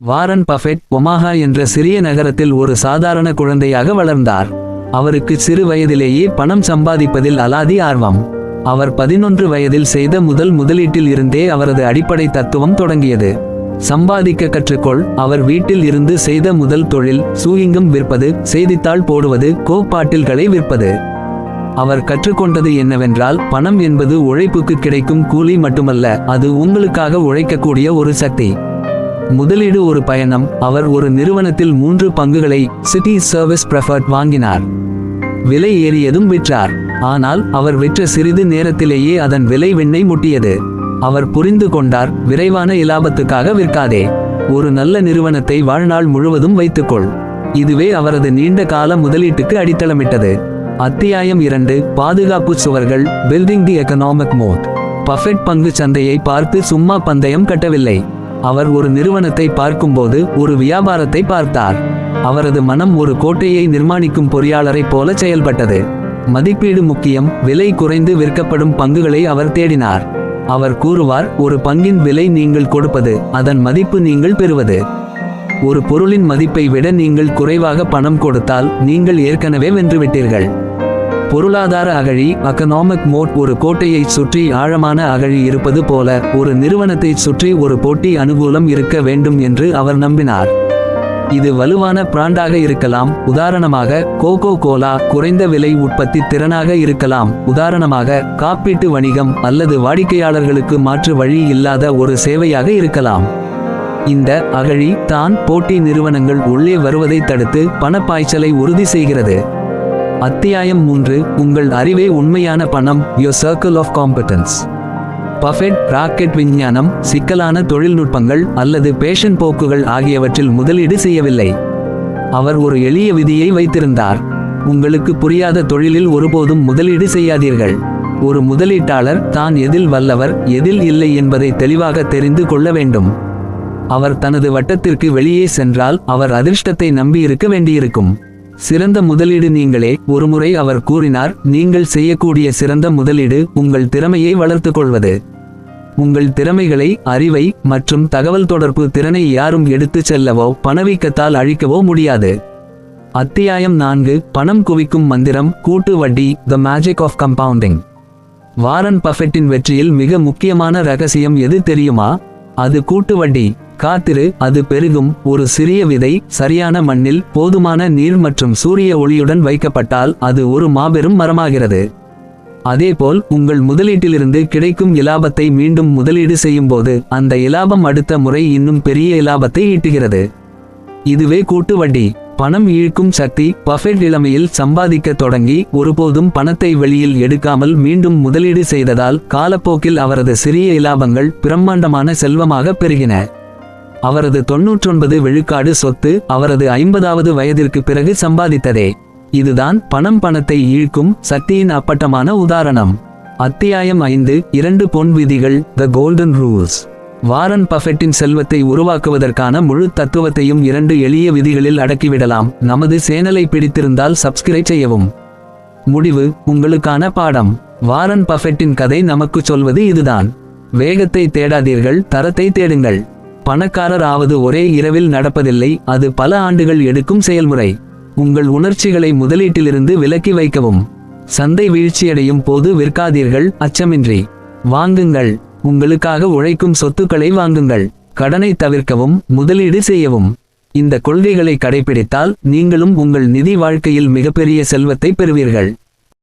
Warren Buffett Omaha என்ற சிறிய நகரத்தில் ஒரு சாதாரண குழந்தையாக வளர்ந்தார். அவருக்கு சிறு வயதிலேயே பணம் சம்பாதிப்பதில் அலாதி ஆர்வம். அவர் பதினொன்று வயதில் செய்த முதல் முதலீட்டில் இருந்தே அவரது அடிப்படை தத்துவம் தொடங்கியது. சம்பாதிக்க கற்றுக்கொள் அவர் வீட்டில் இருந்து செய்த முதல் தொழில் சூயிங்கம் விற்பது செய்தித்தாள் போடுவது கோப்பாட்டில்களை விற்பது. அவர் கற்றுக்கொண்டது என்னவென்றால் பணம் என்பது உழைப்புக்கு கிடைக்கும் கூலி மட்டுமல்ல அது உங்களுக்காக உழைக்கக்கூடிய ஒரு சக்தி. முதலீடு ஒரு பயணம். அவர் ஒரு நிறுவனத்தில் மூன்று பங்குகளை சிட்டி சர்வீஸ் ப்ரெஃபர்ட் வாங்கினார். விலை ஏறியதும் விற்றார். ஆனால் அவர் விற்ற சிறிது நேரத்திலேயே அதன் விலை விண்ணை முட்டியது. அவர் புரிந்து கொண்டார் விரைவான இலாபத்துக்காக விற்காதே. ஒரு நல்ல நிறுவனத்தை வாழ்நாள் முழுவதும் வைத்துக்கொள். இதுவே அவரது நீண்ட கால முதலீட்டுக்கு அடித்தளமிட்டது. அத்தியாயம் இரண்டு பாதுகாப்பு சுவர்கள் building the economic moat Buffett பங்கு சந்தையை பார்த்து சும்மா பந்தயம் கட்டவில்லை. அவர் ஒரு நிறுவனத்தை பார்க்கும்போது ஒரு வியாபாரத்தை பார்த்தார். அவரது மனம் ஒரு கோட்டையை நிர்மாணிக்கும் பொறியாளரைப் போல செயல்பட்டது. மதிப்பீடு முக்கியம் விலை குறைந்து விற்கப்படும் பங்குகளை அவர் தேடினார். அவர் கூறுவார் ஒரு பங்கின் விலை நீங்கள் கொடுப்பது அதன் மதிப்பு நீங்கள் பெறுவது. ஒரு பொருளின் மதிப்பை விட நீங்கள் குறைவாக பணம் கொடுத்தால் நீங்கள் ஏற்கனவே வென்றுவிட்டீர்கள். பொருளாதார அகழி அக்கனாமிக் மோட் ஒரு கோட்டையை சுற்றி ஆழமான அகழி இருப்பது போல ஒரு நிறுவனத்தை சுற்றி ஒரு போட்டி அனுகூலம் இருக்க வேண்டும் என்று அவர் நம்பினார். இது வலுவான பிராண்டாக இருக்கலாம். உதாரணமாக கோகோ கோலா குறைந்த விலை உற்பத்தி திறனாக இருக்கலாம். உதாரணமாக காப்பீட்டு வணிகம் அல்லது வாடிக்கையாளர்களுக்கு மாற்று வழி இல்லாத ஒரு சேவையாக இருக்கலாம். இந்த அகழி தான் போட்டி நிறுவனங்கள் உள்ளே வருவதை தடுத்து பணப்பாய்ச்சலை உறுதி செய்கிறது. அத்தியாயம் மூன்று உங்கள் அறிவே உண்மையான பணம் your circle of competence Buffett rocket விஞ்ஞானம் சிக்கலான தொழில்நுட்பங்கள் அல்லது பேஷன் போக்குகள் ஆகியவற்றில் முதலீடு செய்யவில்லை. அவர் ஒரு எளிய விதியை வைத்திருந்தார். உங்களுக்கு புரியாத தொழிலில் ஒருபோதும் முதலீடு செய்யாதீர்கள். ஒரு முதலீட்டாளர் தான் எதில் வல்லவர் எதில் இல்லை என்பதை தெளிவாக தெரிந்து கொள்ள வேண்டும். அவர் தனது வட்டத்திற்கு வெளியே சென்றால் அவர் அதிர்ஷ்டத்தை நம்பியிருக்க வேண்டியிருக்கும். சிறந்த முதலீடு நீங்களே. ஒருமுறை அவர் கூறினார் நீங்கள் செய்யக்கூடிய சிறந்த முதலீடு உங்கள் திறமையை வளர்த்து கொள்வது உங்கள் திறமைகளை அறிவை மற்றும் தகவல் தொடர்பு திறனை யாரும் எடுத்துச் செல்லவோ பணவீக்கத்தால் அழிக்கவோ முடியாது. அத்தியாயம் நான்கு பணம் குவிக்கும் மந்திரம் கூட்டு வட்டி the magic of compounding Warren பஃபெட்டின் வெற்றியில் மிக முக்கியமான ரகசியம் எது தெரியுமா? அது கூட்டு வண்டி. காத்திரு அது பெருகும். ஒரு சிறிய விதை சரியான மண்ணில் போதுமான நீர் மற்றும் சூரிய ஒளியுடன் வைக்கப்பட்டால் அது ஒரு மாபெரும் மரமாகிறது. அதேபோல் உங்கள் முதலீட்டிலிருந்து கிடைக்கும் இலாபத்தை மீண்டும் முதலீடு செய்யும்போது அந்த இலாபம் அடுத்த முறை இன்னும் பெரிய இலாபத்தை ஈட்டுகிறது. இதுவே கூட்டு வட்டி பணம் ஈழ்க்கும் சக்தி பஃபெட் இளமையில் சம்பாதிக்க தொடங்கி ஒருபோதும் பணத்தை வெளியில் எடுக்காமல் மீண்டும் முதலீடு செய்ததால் காலப்போக்கில் அவரது சிறிய இலாபங்கள் பிரம்மாண்டமான செல்வமாக பெருகின. அவரது தொன்னூற்றொன்பது விழுக்காடு சொத்து அவரது ஐம்பதாவது வயதிற்கு பிறகு சம்பாதித்ததே. இதுதான் பணம் பணத்தை ஈழ்க்கும் சக்தியின் அப்பட்டமான உதாரணம். அத்தியாயம் ஐந்து இரண்டு பொன் விதிகள் த கோல்டன் ரூல்ஸ் வாரன் பஃபெட்டின் செல்வத்தை உருவாக்குவதற்கான முழு தத்துவத்தையும் இரண்டு எளிய விதிகளில் அடக்கிவிடலாம். நமது சேனலை பிடித்திருந்தால் சப்ஸ்கிரைப் செய்யவும். முடிவு உங்களுக்கான பாடம். வாரன் பஃபெட்டின் கதை நமக்குச் சொல்வது இதுதான். வேகத்தை தேடாதீர்கள் தரத்தை தேடுங்கள். பணக்காரர் ஆவது ஒரே இரவில் நடப்பதில்லை அது பல ஆண்டுகள் எடுக்கும் செயல்முறை. உங்கள் உணர்ச்சிகளை முதலீட்டிலிருந்து விலக்கி வைக்கவும். சந்தை வீழ்ச்சியடையும் போது விற்காதீர்கள் அச்சமின்றி. வாங்குங்கள். உங்களுக்காக உழைக்கும் சொத்துக்களை வாங்குங்கள். கடனை தவிர்க்கவும் முதலீடு செய்யவும். இந்த கொள்கைகளை கடைபிடித்தால் நீங்களும் உங்கள் நிதி வாழ்க்கையில் மிகப்பெரிய செல்வத்தை பெறுவீர்கள்.